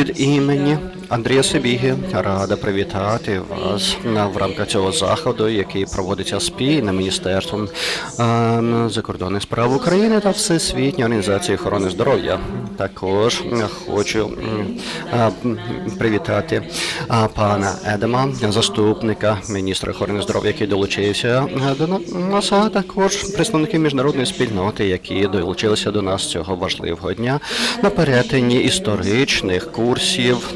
Від імені Андрія Сибіги рада привітати вас в рамках цього заходу, який проводиться спільним міністерством е, закордонних справ України та Всесвітньої організації охорони здоров'я. Також хочу е, привітати е, пана Едема, заступника міністра охорони здоров'я, який долучився до нас, а також представників міжнародної спільноти, які долучилися до нас цього важливого дня на перетині історичних курсів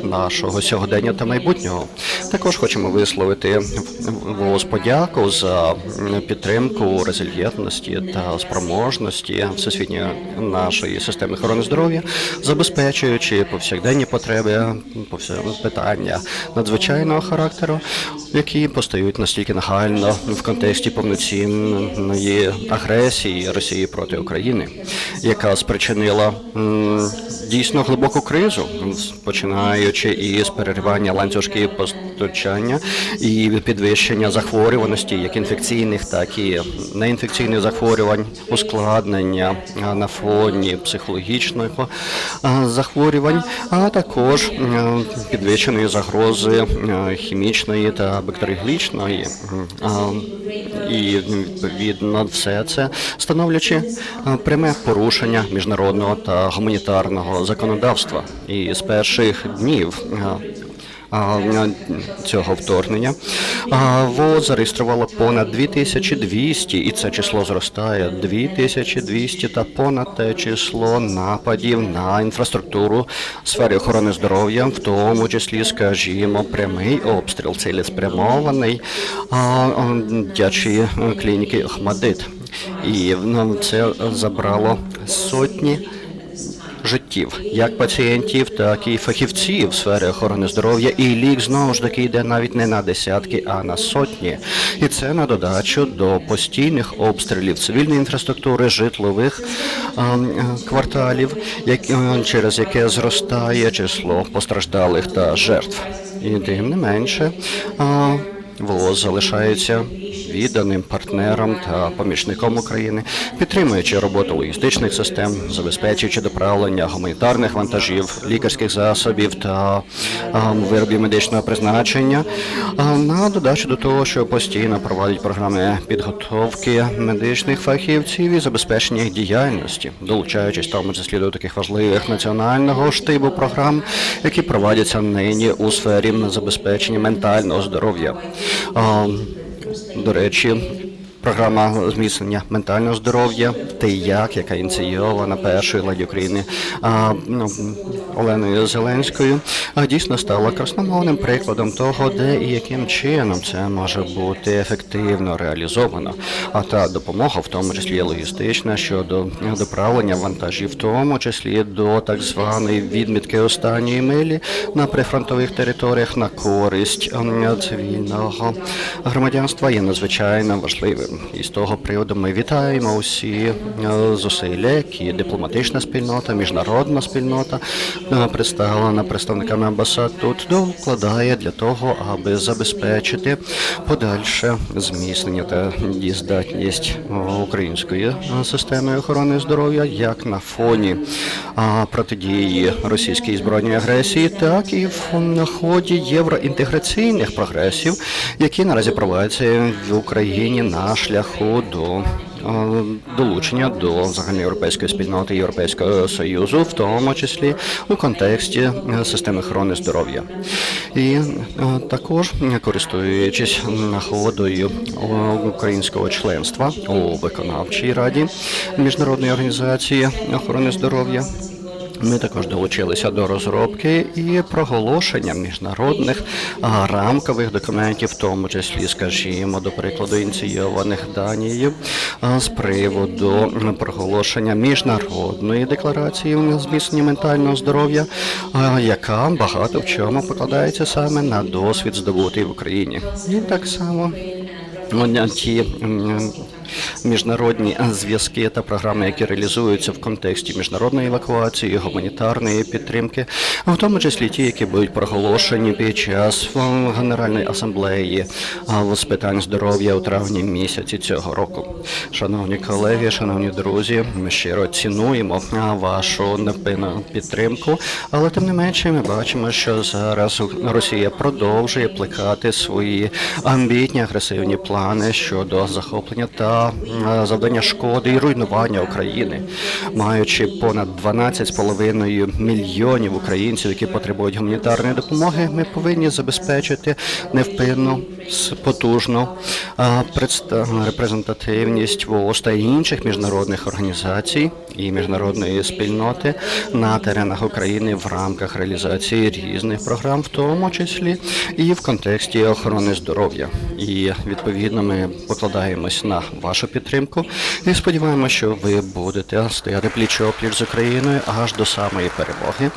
нашого сьогодення та майбутнього. Також хочемо висловити ВОЗ подяку за підтримку резильєтності та спроможності всесвітньої нашої системи охорони здоров'я, забезпечуючи повсякденні потреби, питання надзвичайного характеру, які постають настільки нагально в контексті повноцінної агресії Росії проти України, яка спричинила дійсно глибоку кризу, починаючи із переривання ланцюжків постачання і підвищення захворюваності, як інфекційних, так і неінфекційних захворювань, ускладнення на фоні психологічного захворювань, а також підвищеної загрози хімічної та бактеріологічної. І відповідно все це становлячи пряме порушення міжнародного та гуманітарного законодавства. І з перших днів е, цього вторгнення а, ВОЗ зареєструвало понад 2200, і це число зростає 2200 та понад те число нападів на інфраструктуру в сфері охорони здоров'я, в тому числі, скажімо, прямий обстріл цілеспрямований а, клініки Охмадит. І ну, це забрало сотні життів, як пацієнтів, так і фахівців сфері охорони здоров'я. І лік знову ж таки йде навіть не на десятки, а на сотні. І це на додачу до постійних обстрілів цивільної інфраструктури, житлових е, кварталів, е, через яке зростає число постраждалих та жертв. І тим не менше. а, ВООЗ залишається відданим партнером та помічником України, підтримуючи роботу логістичних систем, забезпечуючи доправлення гуманітарних вантажів, лікарських засобів та виробів медичного призначення. На додачу до того, що постійно проводять програми підготовки медичних фахівців і забезпечення їх діяльності, долучаючись тому числі до таких важливих національного штибу програм, які проводяться нині у сфері забезпечення ментального здоров'я. До речі, програма зміцнення ментального здоров'я ТИЯК, яка ініційована першою леді України ну, Оленою Зеленською, а, дійсно стала красномовним прикладом того, де і яким чином це може бути ефективно реалізовано. А та допомога, в тому числі логістична, щодо доправлення вантажів, в тому числі до так званої відмітки останньої милі на прифронтових територіях на користь цивільного громадянства є надзвичайно важливим. І з того приводу ми вітаємо усі е, зусилля, які дипломатична спільнота, міжнародна спільнота, е, представлена представниками амбасад тут докладає для того, аби забезпечити подальше зміцнення та дієздатність е, української е, системи охорони здоров'я як на фоні протидії російській збройній агресії, так і в ході євроінтеграційних прогресів, які наразі проводяться в Україні на шляху до е, долучення до загальноєвропейської спільноти Європейського союзу, в тому числі у контексті е, системи охорони здоров'я. І е, також користуючись нагодою українського членства у виконавчій раді міжнародної організації охорони здоров'я. Ми також долучилися до розробки і проголошення міжнародних рамкових документів, в тому числі, скажімо, до прикладу, ініційованих Данією з приводу проголошення міжнародної декларації зміцнення ментального здоров'я, яка багато в чому покладається саме на досвід здобутий в Україні. І так само ну, ті міжнародні зв'язки та програми, які реалізуються в контексті міжнародної евакуації, гуманітарної підтримки, в тому числі ті, які будуть проголошені під час Генеральної асамблеї з питань здоров'я у травні місяці цього року. Шановні колеги, шановні друзі, ми щиро цінуємо вашу невпинну підтримку, але тим не менше ми бачимо, що зараз Росія продовжує плекати свої амбітні агресивні плани щодо захоплення та е, завдання шкоди і руйнування України, маючи понад 12,5 мільйонів українців, які потребують гуманітарної допомоги, ми повинні забезпечити невпинну, потужну е, репрезентативність ВООЗ та інших міжнародних організацій і міжнародної спільноти на теренах України в рамках реалізації різних програм, в тому числі і в контексті охорони здоров'я. І відповідно ми покладаємось на вашу підтримку і сподіваємося, що ви будете стояти пліч опліч з Україною аж до самої перемоги.